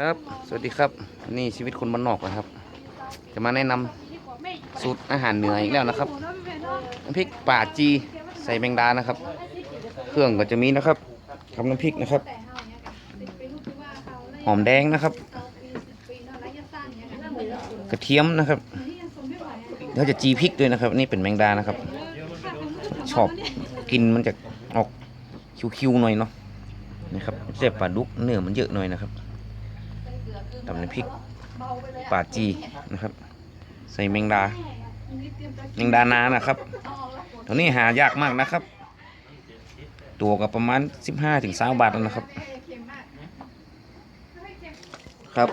ครับ สวัสดีครับ นี่ชีวิตคนบ้านนอกนะครับ จะมาแนะนำสูตรอาหารเหนืออีกแล้วนะครับน้ำพริกป่าจีใส่แมงดานะครับ เครื่องก็จะมีนะครับทำน้ำพริกนะครับ หอมแดงนะครับ กระเทียมนะครับแล้วจะจีพริกด้วยนะครับ นี่เป็นแมงดานะครับ ชอบกินมันจะออกคิวๆหน่อยเนาะนะครับเจ็บปลาดุกเนื้อมันเยอะหน่อยนะครับ ตำน้ำพริกป่าจีนะครับ ใส่แมงดาแมงดานานะครับตัวนี้หายากมากนะครับ ตัวก็ประมาณ 15ถึง20บาทแล้วนะครับ ครับ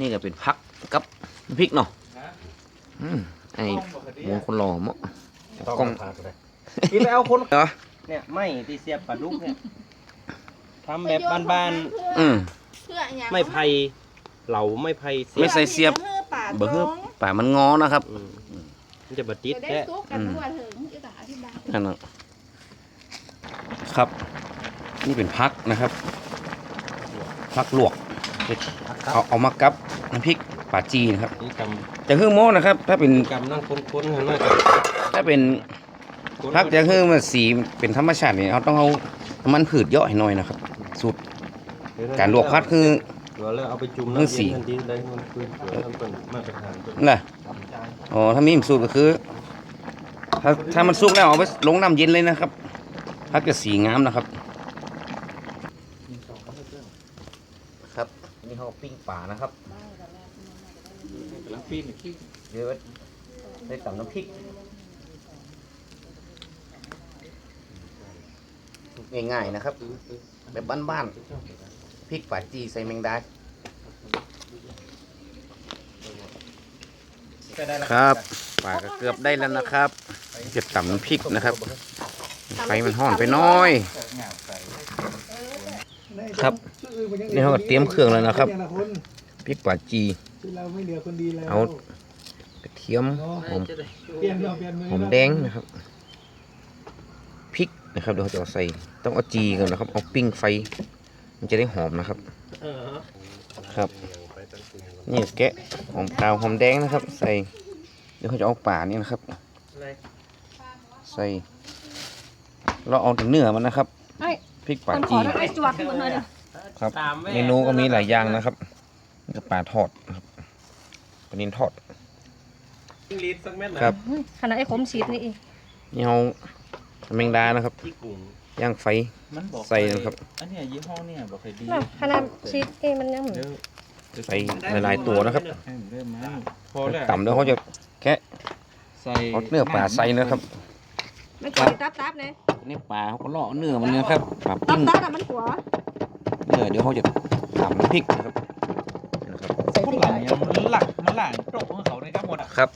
นี่ก็เป็นพักกับน้ำพริกเนาะอืมไอ้หมูคนหล่อเมาะกล้องพี่ไปเอาคนเหรอเนี่ยไม่ที่เสียบปลาดุกเนี่ยทำแบบบ้านอืมเพื่อหยังๆไม่ไผ่เหลาไม่ไผ่เสีไม่ยบใส่เสียบเพื่อป่าเบอร์ป่ามันงอนะครับอืมมันจะบดติดจะได้แค่ซุกกันทั่วถึงอีกาอธิบายนั่นน่ะครับ นี่เป็นพักนะครับพักลวกเอาเอามากับน้ำพริกป่าจีนะครับนี่กจะฮื้อโม้นะครับ ถ้าเป็นำกำนั่งค้นๆกันหน่อยถ้าเป็นพักจะฮื้อมาสีเป็นธรรมชาติเนี่ยเราต้องเอาน้ำมันผืดเยอะให้หน่อยนะครับ สูตร การลวกพักคือเดี๋ยวเราเอาไปจุ่มเรื่องน้ำสีเย็นทันทีได้มันคือเดี๋ยวมันเป็นมาตรฐานเป็นน่ะอ๋อถ้ามีสูตรก็คือ ถ้าถ้ามันสุกแล้วเอาไปลงน้ำเย็นเลยนะครับพักจะสีงามนะครับ ครับนี่เขาปิ้งป่านะครับเดี๋ยวได้ตำน้ำพริกง่ายๆนะครับแบบบ้านๆพ ริกป่าจีใส่แมงดาครับป่าก็เกือบได้แล้วนะครับจะตำน้ำพริกนะครับไฟมันห้อนไปน้อย ครับนี่เขาก็เตรียมเครื่องแล้วนะครับพริกป่าจีเราไม่เหลือคนดีแล้วเอากระเทียมหอมเปลี่ยนเราเปลี่ยนมือหอมแดงนะครับพริกนะครับเดี๋ยวเราจะเอาใส่ต้องเอาจีก่อนนะครับเอาปิ้งไฟ มันจะได้หอมนะครับ ครับ นี่แกะหอมขาวหอมแดงนะครับ ใส่ เดี๋ยวเขาจะเอาป่านี่นะครับ ใส่เราเอาแต่เนื้อมันนะครับพริกป่าจีไอ้จวดมันเลยครับเมนูก็มีหลายอย่างนะครับนี่ก็ปลาทอดนะครับปลานินทอดลีดสักเม็ดนะครับขนาดไอ้ขมฉีดนี่เองนี่เอาแมงดานะครับที่กลุ่ม ย่างไฟ มันบอกใส่นะครับ อันเนี้ยยี่ห้อเนี่ยบอกเคยดีขนาดฉีดเองมันยังเดี๋ยวใส่หลายๆตัวนะครับให้มันเริ่มมันพอแล้วต่ำแล้วเขาจะแกะใส่เอาเนื้อปลาใส่นะครับไม่กลัวตับตับเลยนี่ปลาเขาก็เลาะเนื้อมันนะครับปลาตัปิ้บงตับอะมันหัวเนื้อเดี๋ยวเขาจะตำน้ำพริกนะครับนะครับคนหลังเนี่ยมันหลักมันหลังตกของเขาเลยครับหมดอะครับ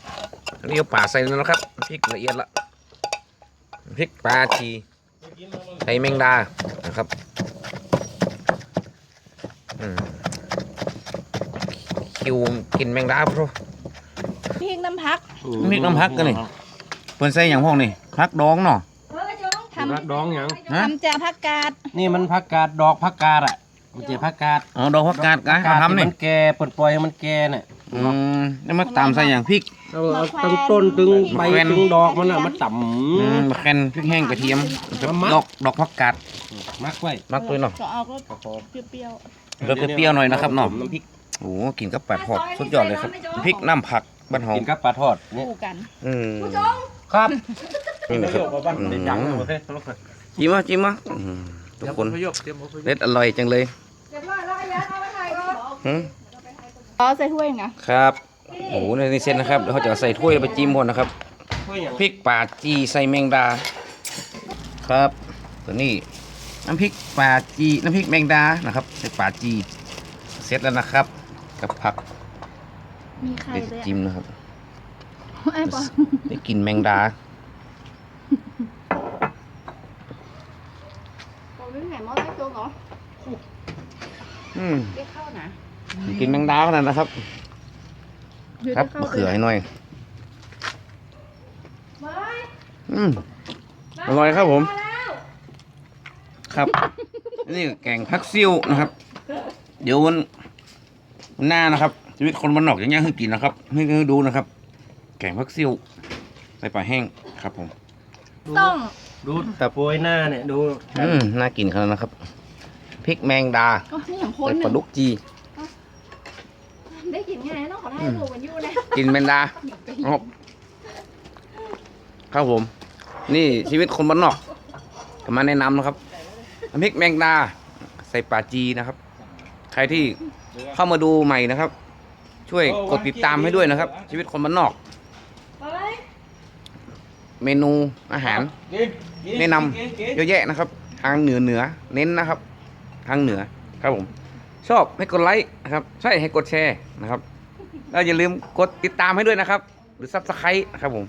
อันนี้เอาปลาใส่แล้วนะครับพริกละเอียดละพริกปลาชี ใส่แมงดานะครับอืมคิวกินแมงดาพรพริกน้ำพักพริกน้ำพักกันนี่เพิ่นใส่อย่างพวกนี่พักดองเนาะทำรักดองหยังฮะทำจากผักกาดนี่มันผักกาดดอกผักกาดอะมันจะผักกาดอ๋อดอกผักกาดกะผักเอากาดที่ทำนี่มันแก่เปิดปล่อยให้มันแก่เนี่ย อืมแล้วมาตำใส่อย่างพริก เอาเอาตั้งต้นตึงใบแควนตึงดอกมันอะมาต่อืมแคนพริกแห้งกระเทียมมามัดดอกดอกผักกาดำมักไว้มักด้วยเนาะก็เอาก็เปรี้ยวรสเปรี้ยวๆหน่อยนะครับเนาะ น้ำพริกโอ้โหกินกับปลาทอดสุดยอดเลยครับพริกน้ำผักบ้านเฮากินกับปลาทอดๆเนี่ยคู่กันอืมครับนี่นะครับอืมจิ้มมาจิ้มมาอืมทุกคนพยพเตรียมพยพเล็ดอร่อยจังเลยหืม อ๋อใส่ถ้วยนะครับโอ้โหในนี้เส้นนะครับเดี๋ยวเขาจะเอาใส่ถ้วยไปจิ้มหมดนะครับพริกป่าจีใส่แมงดา ครับตัวนี้น้ำพริกป่าจีน้ำพริกแมงดานะครับใส่ป่าจีเสร็จแล้วนะครับ กับผักมีไข่เดี๋ยวเลยจิ้มนะครับไอ้ปอได้กลินแมงดาปอวิ่งไหนมอได้ตัวเหรออืมได้เข้านะ กินแมงดาขนาดนะครับ ครับมะเขือให้หน่อย อืมอร่อยครับผม ครับ นี่แกงผักซิ่วนะครับ เดี๋ยววันหน้านะครับ ชีวิตคนบ้านนอกอย่างเงี้ยให้กินนะครับให้ให้ดูนะครับ แกงพักซิ่วใส่ปลาแห้งครับผม ต้อง ดูตะโปวยหน้าเนี่ยดู อืมน่ากินขนาดนะครับพริกแมงดาอ๋อนี่อย่างคนใส่หปลานึ่งดุกจี ได้กินไงเนาะขอได้ดูมันอยู่นะกินแมงดาครับครับผม นี่ชีวิตคนบ้านนอกจะมาแนะนำนะครับน้ำพริกแมงดา ใส่ปลาจีนะครับ ใครที่เข้ามาดูใหม่นะครับ ช่วยกดติดตามให้ด้วยนะครับ ชีวิตคนบ้านนอก เมนูอาหาร แนะนำเยอะแยะนะครับ ทางเหนือเหนือเน้นนะครับ ทางเหนือครับผม ชอบให้กดไลค์นะครับ ใช่ให้กดแชร์นะครับแล้วอย่าลืมกดติดตามให้ด้วยนะครับ หรือซับสไครต์นะครับผม